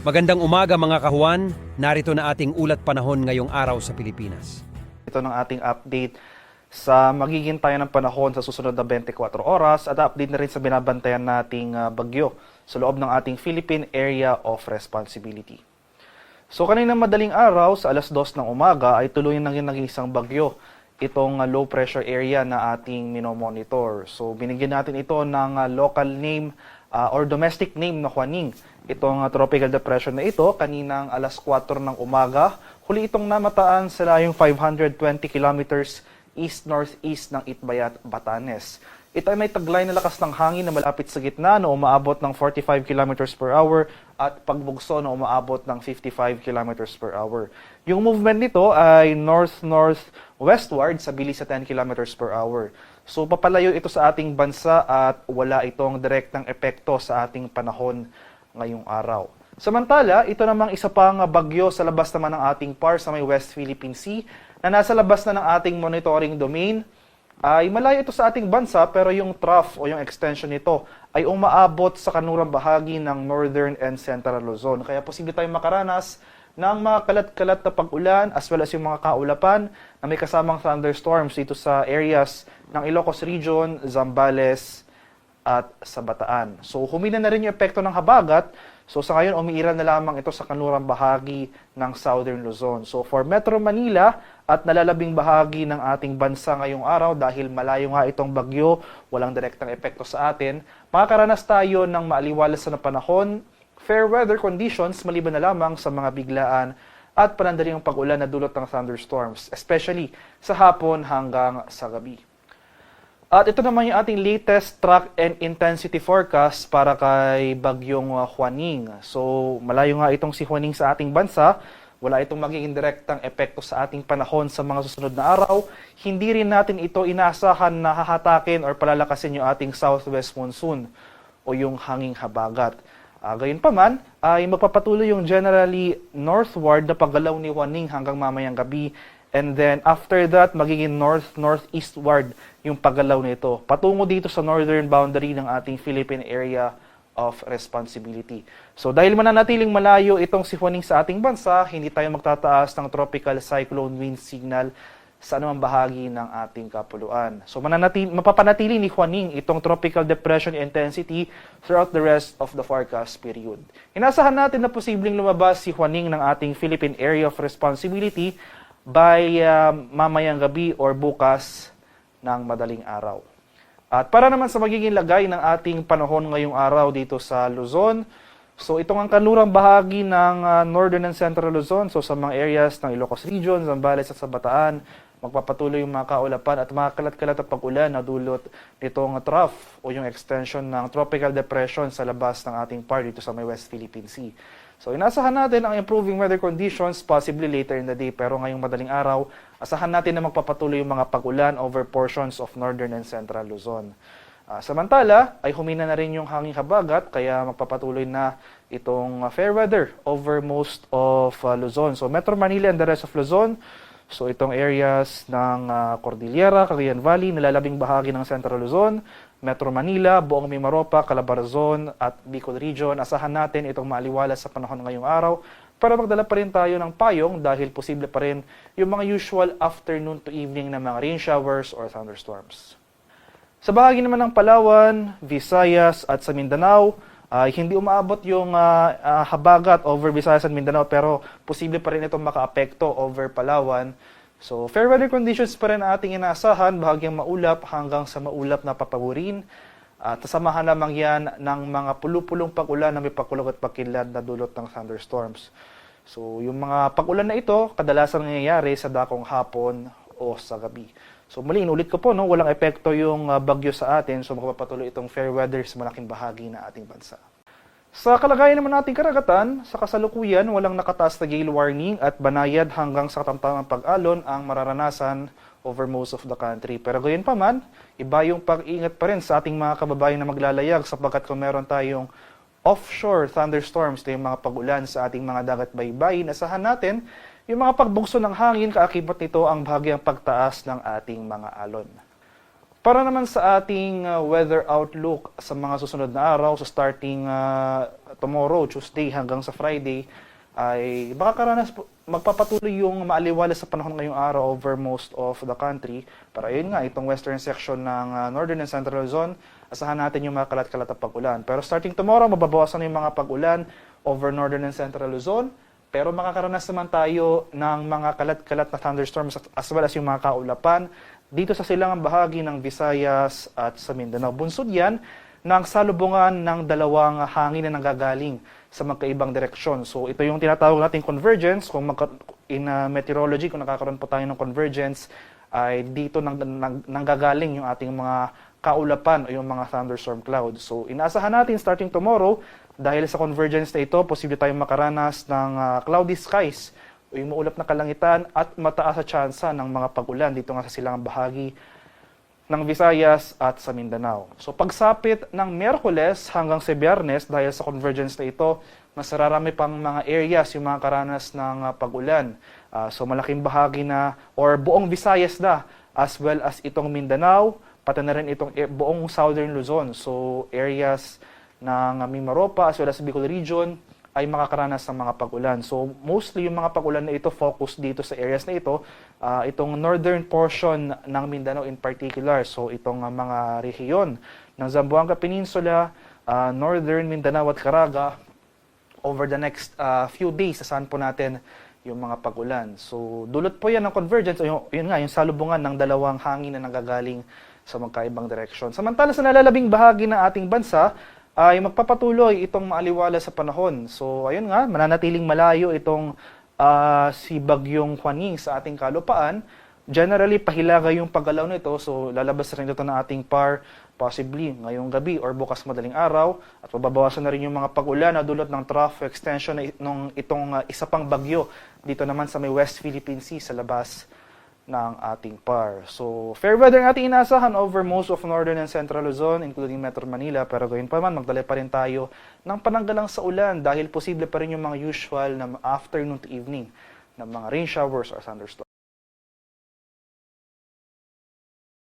Magandang umaga mga kahuan, narito na ating ulat panahon ngayong araw sa Pilipinas. Ito ng ating update sa magiging tayo ng panahon sa susunod na 24 oras at update na rin sa binabantayan nating ah, bagyo sa loob ng ating Philippine Area of Responsibility. So kanina madaling araw sa alas 2 ng umaga ay tuluyan nang naging isang bagyo itong ah, low pressure area na ating minomonitor. So binigyan natin ito ng ah, local name ah, or domestic name na Juaning. Itong ah, tropical depression na ito kaninang alas 4 ng umaga, huli itong namataan sa layong 520 kilometers east-northeast ng Itbayat, Batanes. Ito ay may taglay na lakas ng hangin na malapit sa gitna na umaabot ng 45 kilometers per hour at pagbugso na umaabot ng 55 kilometers per hour. Yung movement nito ay north-north-westward sa bilis sa 10 kilometers per hour. So papalayo ito sa ating bansa at wala itong direktang epekto sa ating panahon ngayong araw. Samantala, ito namang isa pang bagyo sa labas naman ng ating PAR sa may West Philippine Sea na nasa labas na ng ating monitoring domain ay malayo ito sa ating bansa pero yung trough o yung extension nito ay umaabot sa kanurang bahagi ng northern and central Luzon. Kaya posible tayong makaranas ng mga kalat-kalat na pag-ulan as well as yung mga kaulapan na may kasamang thunderstorms dito sa areas ng Ilocos Region, Zambales, at sa Bataan. So humina na rin yung epekto ng habagat. So sa ngayon, umiiral na lamang ito sa kanurang bahagi ng Southern Luzon. So for Metro Manila at nalalabing bahagi ng ating bansa ngayong araw dahil malayo nga itong bagyo, walang direktang epekto sa atin, makakaranas tayo ng maaliwalas na panahon, fair weather conditions maliban na lamang sa mga biglaan at panandaling pag-ulan na dulot ng thunderstorms, especially sa hapon hanggang sa gabi. At ito naman yung ating latest track and intensity forecast para kay Bagyong Juaning. So, malayo nga itong si Juaning sa ating bansa. Wala itong magiging direktang epekto sa ating panahon sa mga susunod na araw. Hindi rin natin ito inaasahan na hahatakin or palalakasin yung ating southwest monsoon o yung hanging habagat. Uh, gayon pa man, ay magpapatuloy yung generally northward na paggalaw ni Juaning hanggang mamayang gabi And then after that, magiging north-northeastward yung paggalaw nito. Patungo dito sa northern boundary ng ating Philippine Area of Responsibility. So dahil mananatiling malayo itong si Juaning sa ating bansa, hindi tayo magtataas ng tropical cyclone wind signal sa anumang bahagi ng ating kapuluan. So mananatili, mapapanatili ni Juaning itong tropical depression intensity throughout the rest of the forecast period. Inasahan natin na posibleng lumabas si Juaning ng ating Philippine Area of Responsibility by uh, mamayang gabi or bukas ng madaling araw. At para naman sa magiging lagay ng ating panahon ngayong araw dito sa Luzon, so itong ang kanlurang bahagi ng uh, Northern and Central Luzon, so sa mga areas ng Ilocos Region, Zambales at sa Bataan, magpapatuloy yung mga kaulapan at mga kalat-kalat na pag-ulan na dulot nitong trough o yung extension ng tropical depression sa labas ng ating part dito sa may West Philippine Sea. So inasahan natin ang improving weather conditions possibly later in the day pero ngayong madaling araw, asahan natin na magpapatuloy yung mga pag-ulan over portions of northern and central Luzon. Uh, samantala, ay humina na rin yung hanging habagat kaya magpapatuloy na itong uh, fair weather over most of uh, Luzon. So Metro Manila and the rest of Luzon, so itong areas ng uh, Cordillera, Cagayan Valley, nalalabing bahagi ng Central Luzon, Metro Manila, buong Mimaropa, Calabarzon at Bicol Region. Asahan natin itong maaliwalas sa panahon ngayong araw para magdala pa rin tayo ng payong dahil posible pa rin yung mga usual afternoon to evening na mga rain showers or thunderstorms. Sa bahagi naman ng Palawan, Visayas at sa Mindanao, ay hindi umaabot yung uh, uh, habagat over Visayas at Mindanao pero posible pa rin itong makaapekto over Palawan So, fair weather conditions pa rin ating inaasahan, bahagyang maulap hanggang sa maulap na papagurin. At sasamahan lamang yan ng mga pulupulong pag-ulan na may pakulog at pakilad na dulot ng thunderstorms. So, yung mga pag-ulan na ito, kadalasan nangyayari sa dakong hapon o sa gabi. So, muli, inulit ko po, no, walang epekto yung uh, bagyo sa atin. So, magpapatuloy itong fair weather sa malaking bahagi na ating bansa. Sa kalagayan naman nating karagatan, sa kasalukuyan, walang nakataas na gale warning at banayad hanggang sa katamtamang pag-alon ang mararanasan over most of the country. Pero gayon pa man, iba yung pag-ingat pa rin sa ating mga kababayan na maglalayag sapagkat kung meron tayong offshore thunderstorms, ito yung mga pag-ulan sa ating mga dagat baybayin, asahan natin yung mga pagbugso ng hangin, kaakibat nito ang bahagyang pagtaas ng ating mga alon. Para naman sa ating uh, weather outlook sa mga susunod na araw, so starting uh, tomorrow, Tuesday hanggang sa Friday, ay baka karanas magpapatuloy yung maaliwalas sa panahon ngayong araw over most of the country. Para ayun nga, itong western section ng uh, northern and central zone, asahan natin yung mga kalat-kalat pag-ulan. Pero starting tomorrow, mababawasan na yung mga pag-ulan over northern and central Luzon. Pero makakaranas naman tayo ng mga kalat-kalat na thunderstorms as well as yung mga kaulapan dito sa silangang bahagi ng Visayas at sa Mindanao. Bunsod yan ng salubungan ng dalawang hangin na nanggagaling sa magkaibang direksyon. So ito yung tinatawag nating convergence. Kung magka- in uh, meteorology, kung nakakaroon po tayo ng convergence, ay dito nang, nang, nanggagaling yung ating mga kaulapan o yung mga thunderstorm clouds. So inaasahan natin starting tomorrow, dahil sa convergence na ito, posible tayong makaranas ng ah, cloudy skies o yung na kalangitan at mataas sa tsansa ng mga pag-ulan dito nga sa silangang bahagi ng Visayas at sa Mindanao. So pagsapit ng Miyerkules hanggang sa Biyernes dahil sa convergence na ito, mas nararami pang mga areas yung mga karanas ng ah, pag-ulan. Ah, so malaking bahagi na or buong Visayas na as well as itong Mindanao, pati na rin itong eh, buong Southern Luzon. So areas ng Mimaropa as well as Bicol region ay makakaranas ng mga pag-ulan. So mostly yung mga pag-ulan na ito focus dito sa areas na ito, ah, itong northern portion ng Mindanao in particular. So itong ah, mga rehiyon ng Zamboanga Peninsula, ah, northern Mindanao at Caraga over the next ah, few days sasaan po natin yung mga pag-ulan. So dulot po yan ng convergence, yung, yun nga, yung salubungan ng dalawang hangin na nanggagaling sa magkaibang direksyon. Samantala sa nalalabing bahagi ng ating bansa, ay magpapatuloy itong maaliwala sa panahon. So, ayun nga, mananatiling malayo itong ah, si Bagyong Juaning sa ating kalupaan. Generally, pahilaga yung paggalaw nito. So, lalabas rin ito ng ating par possibly ngayong gabi or bukas madaling araw. At mababawasan na rin yung mga pag-ulan na dulot ng trough extension nung itong ah, isa pang bagyo dito naman sa may West Philippine Sea sa labas ng ating par. So, fair weather ang ating inaasahan over most of northern and central Luzon, including Metro Manila. Pero gawin pa man, magdala pa rin tayo ng pananggalang sa ulan dahil posible pa rin yung mga usual na afternoon to evening na mga rain showers or thunderstorms.